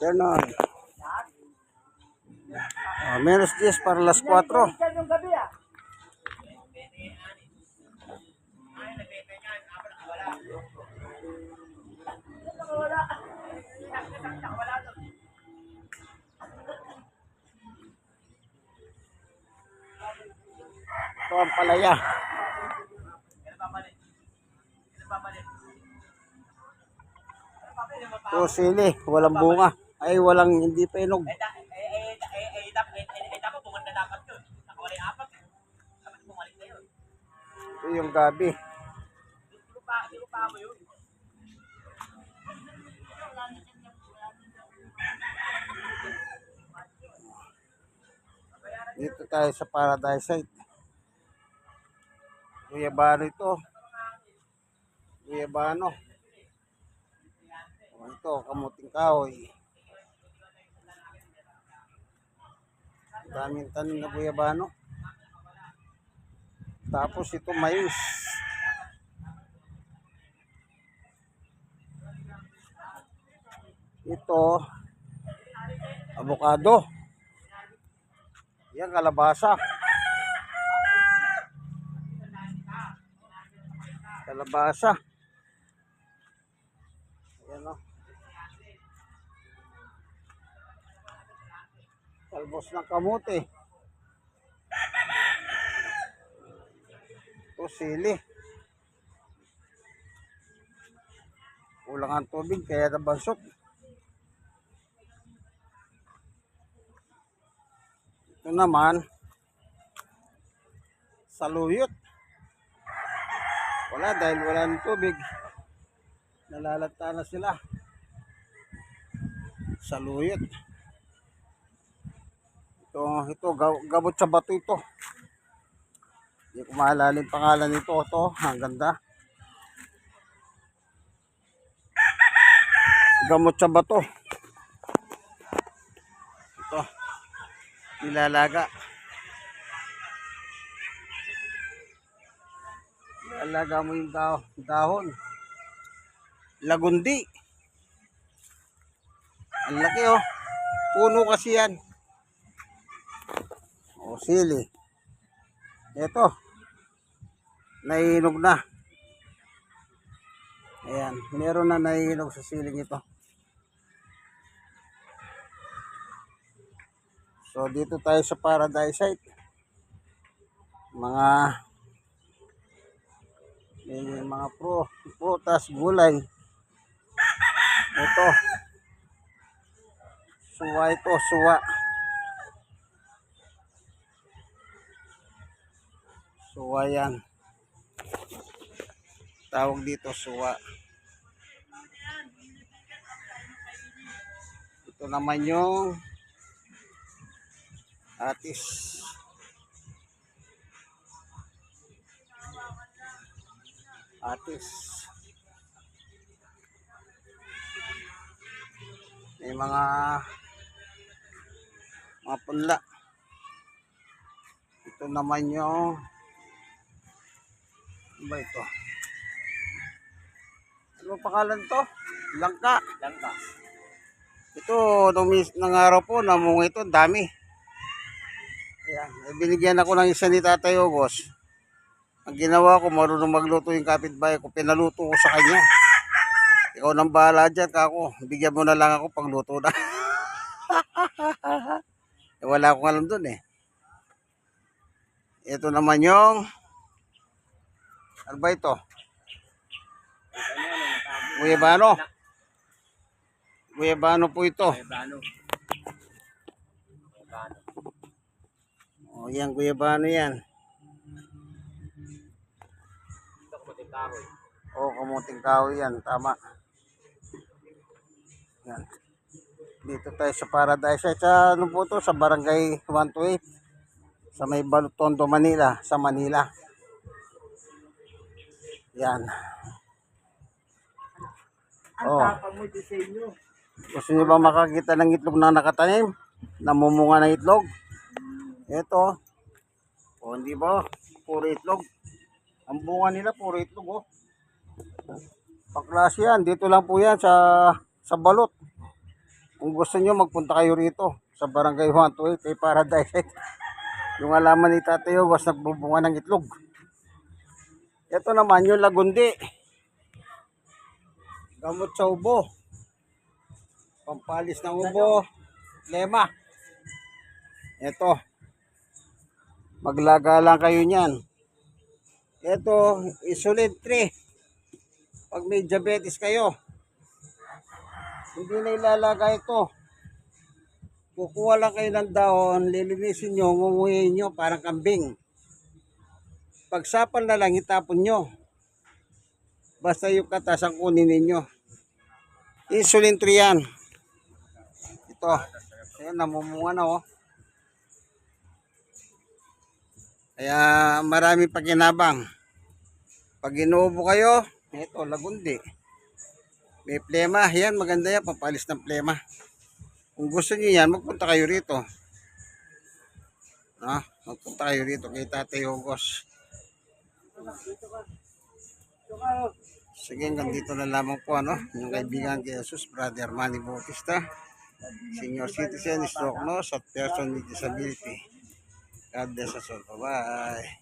Ganon. Ah, menos 10 para las 4. Yung gabi ah. Ito ang palaya. Ito sili, walang bunga. Ay, walang hindi pa inog. Eh, eh, eh, eh, eh, eh, dap- eh, eh, eh, dapat bumalik na dapat yun. Nakawala yung apat. Dapat bumalik na yun. Ito yung gabi. Hindi ko pa, hindi ko pa mo yun. Dito tayo sa Paradise Site. Guyabano ito. Guyabano. O, Ito, kamuting kahoy. Daming tanim na guyabano. Tapos ito mais. Ito, avocado. Yan, kalabasa. Kalabasa. Talbos ng kamote. Ito, sili. Kulang ang tubig, kaya nabansot. Ito naman, saluyot. Wala dahil wala ng tubig. Nalalata na sila. Saluyot. Ito, ito, ga- gabot sa bato ito. Hindi ko maalala pangalan nito. Ito, ang ganda. Gamot sa bato. Ito nilalaga. Nilalaga mo yung daw, dahon. Lagundi. Ang laki oh. Puno kasi yan. Sili. Ito. Naiinog na. Ayan. Meron na naiinog sa siling ito. So dito tayo sa Paradise Site. Mga may mga pro, prutas, gulay. Ito. Suwa ito, suwa. Suwa yan. Tawag dito suwa. Ito naman yung atis. Atis. May mga mga punla. Ito naman yung ano ba ito? Ano pangalan to? Langka. Langka. Ito, nung, nung araw po, namunga ito, dami. Ayan, eh, binigyan ako ng isa ni Tatay Ogos. Ang ginawa ko, marunong magluto yung kapitbahay ko, pinaluto ko sa kanya. Ikaw nang bahala dyan, kako. Bigyan mo na lang ako pagluto na. eh, wala akong alam dun eh. Ito naman yung, ano ba ito? Guyabano. Guyabano po ito. O, yan, guyabano yan. Ito din kahoy. O, kamuting kahoy yan. Tama. Yan. Dito tayo sa Paradise. At sa ano po to? Sa Barangay 128. Sa may Balutondo, Manila. Sa Manila. Yan. Ang Oh. tapang mo disenyo. Gusto niyo ba makakita ng itlog na nakatanim? Namumunga ng itlog? Ito. O, hindi ba? Puro itlog. Ang bunga nila, puro itlog, oh. Paklase yan. Dito lang po yan sa, sa balot. Kung gusto nyo, magpunta kayo rito sa Barangay 128 kay Paradise. yung alaman ni Tatay Ogos nagbubunga ng itlog. Ito naman yung lagundi. Gamot sa ubo. Pampalis ng ubo. Lema. Ito. Maglaga lang kayo niyan. Ito, isolid 3. Pag may diabetes kayo, hindi na ilalaga ito. Kukuha lang kayo ng dahon, lilinisin nyo, ngunguhin nyo, parang kambing. Pagsapal na lang, itapon nyo. Basta yung katas ang kunin ninyo. Insulin 3 yan. Ito. Ayan, namumunga na oh. Kaya marami paginabang. Pag inuubo kayo, ito, lagundi. May plema, yan, maganda yan, papalis ng plema. Kung gusto niyo yan, magpunta kayo rito. No? Magpunta kayo rito kay Tatay Hugos. Sige, hanggang dito na lamang po, ano? Yung kaibigan kay Jesus, Brother Manny Bautista, senior citizen, stroke nurse, at person with disability. God bless us all. Bye-bye.